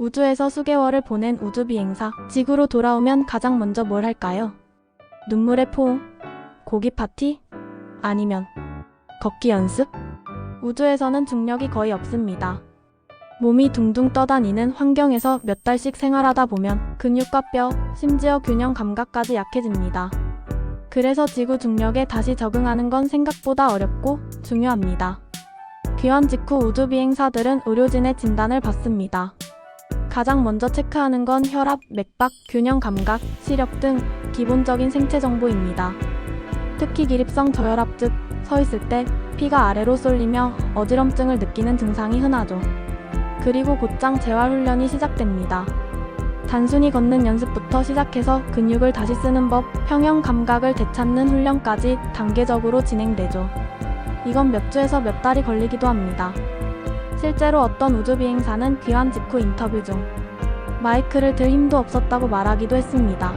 우주에서 수개월을 보낸 우주 비행사. 지구로 돌아오면 가장 먼저 뭘 할까요? 눈물의 포옹? 고기 파티? 아니면 걷기 연습? 우주에서는 중력이 거의 없습니다. 몸이 둥둥 떠다니는 환경에서 몇 달씩 생활하다 보면 근육과 뼈, 심지어 균형 감각까지 약해집니다. 그래서 지구 중력에 다시 적응하는 건 생각보다 어렵고 중요합니다. 귀환 직후 우주 비행사들은 의료진의 진단을 받습니다. 가장 먼저 체크하는 건 혈압, 맥박, 균형 감각, 시력 등 기본적인 생체 정보입니다. 특히 기립성 저혈압 즉 서 있을 때 피가 아래로 쏠리며 어지럼증을 느끼는 증상이 흔하죠. 그리고 곧장 재활 훈련이 시작됩니다. 단순히 걷는 연습부터 시작해서 근육을 다시 쓰는 법, 평형 감각을 되찾는 훈련까지 단계적으로 진행되죠. 이건 몇 주에서 몇 달이 걸리기도 합니다. 실제로 어떤 우주 비행사는 귀환 직후 인터뷰 중 마이크를 들 힘도 없었다고 말하기도 했습니다.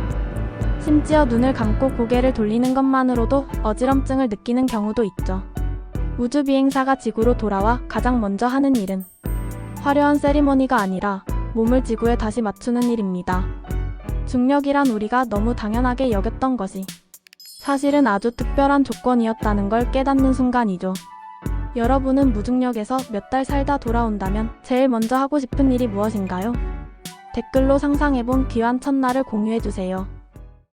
심지어 눈을 감고 고개를 돌리는 것만으로도 어지럼증을 느끼는 경우도 있죠. 우주 비행사가 지구로 돌아와 가장 먼저 하는 일은 화려한 세리머니가 아니라 몸을 지구에 다시 맞추는 일입니다. 중력이란 우리가 너무 당연하게 여겼던 것이 사실은 아주 특별한 조건이었다는 걸 깨닫는 순간이죠. 여러분은 무중력에서 몇 달 살다 돌아온다면 제일 먼저 하고 싶은 일이 무엇인가요? 댓글로 상상해본 귀한 첫날을 공유해주세요.